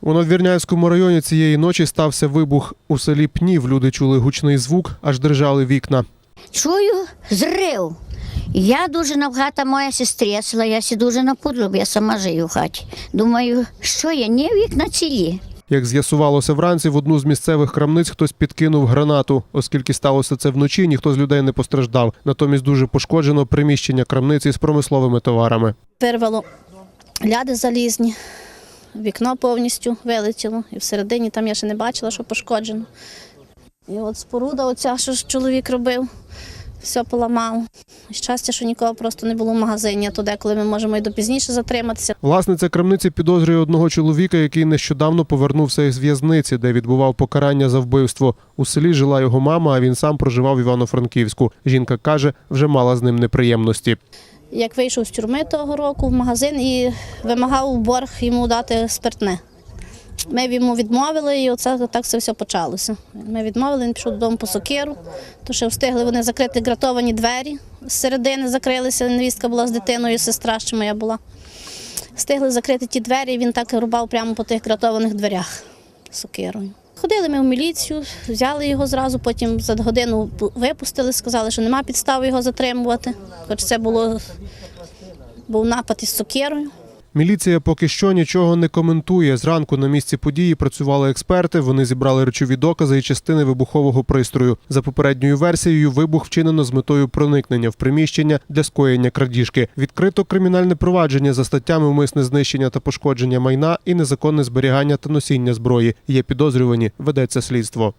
У Надвірнянському районі цієї ночі стався вибух. У селі Пнів люди чули гучний звук, аж дрижали вікна. Чую зрив. Я дуже навгата моя сестресла, я сі дуже напудрила, бо я сама живу в хаті. Думаю, що я не вікна цілі. Як з'ясувалося вранці, в одну з місцевих крамниць хтось підкинув гранату. Оскільки сталося це вночі, ніхто з людей не постраждав. Натомість дуже пошкоджено приміщення крамниці з промисловими товарами. Вирвало ляди залізні, вікно повністю вилетіло, і всередині там я ще не бачила, що пошкоджено. І от споруда, оця, що ж чоловік робив, все поламав. Щастя, що нікого просто не було в магазині, а то деколи ми можемо і до пізніше затриматися. Власниця крамниці підозрює одного чоловіка, який нещодавно повернувся із в'язниці, де відбував покарання за вбивство. У селі жила його мама, а він сам проживав в Івано-Франківську. Жінка каже, вже мала з ним неприємності. Як вийшов з тюрми того року в магазин і вимагав борг йому дати спиртне. Ми йому відмовили, і оце так це все почалося. Ми відмовили, він пішов додому по сокиру, то ще встигли вони закрити гратовані двері. З середини закрилися, невістка була з дитиною, сестра ще моя була. Встигли закрити ті двері, і він так рубав прямо по тих гратованих дверях сокирою. Ходили ми в міліцію, взяли його зразу, потім за годину випустили, сказали, що нема підстави його затримувати. Хоч це було був напад із сокирою. Міліція поки що нічого не коментує. Зранку на місці події працювали експерти. Вони зібрали речові докази і частини вибухового пристрою. За попередньою версією, вибух вчинено з метою проникнення в приміщення для скоєння крадіжки. Відкрито кримінальне провадження за статтями вмисне знищення та пошкодження майна і незаконне зберігання та носіння зброї. Є підозрювані, ведеться слідство.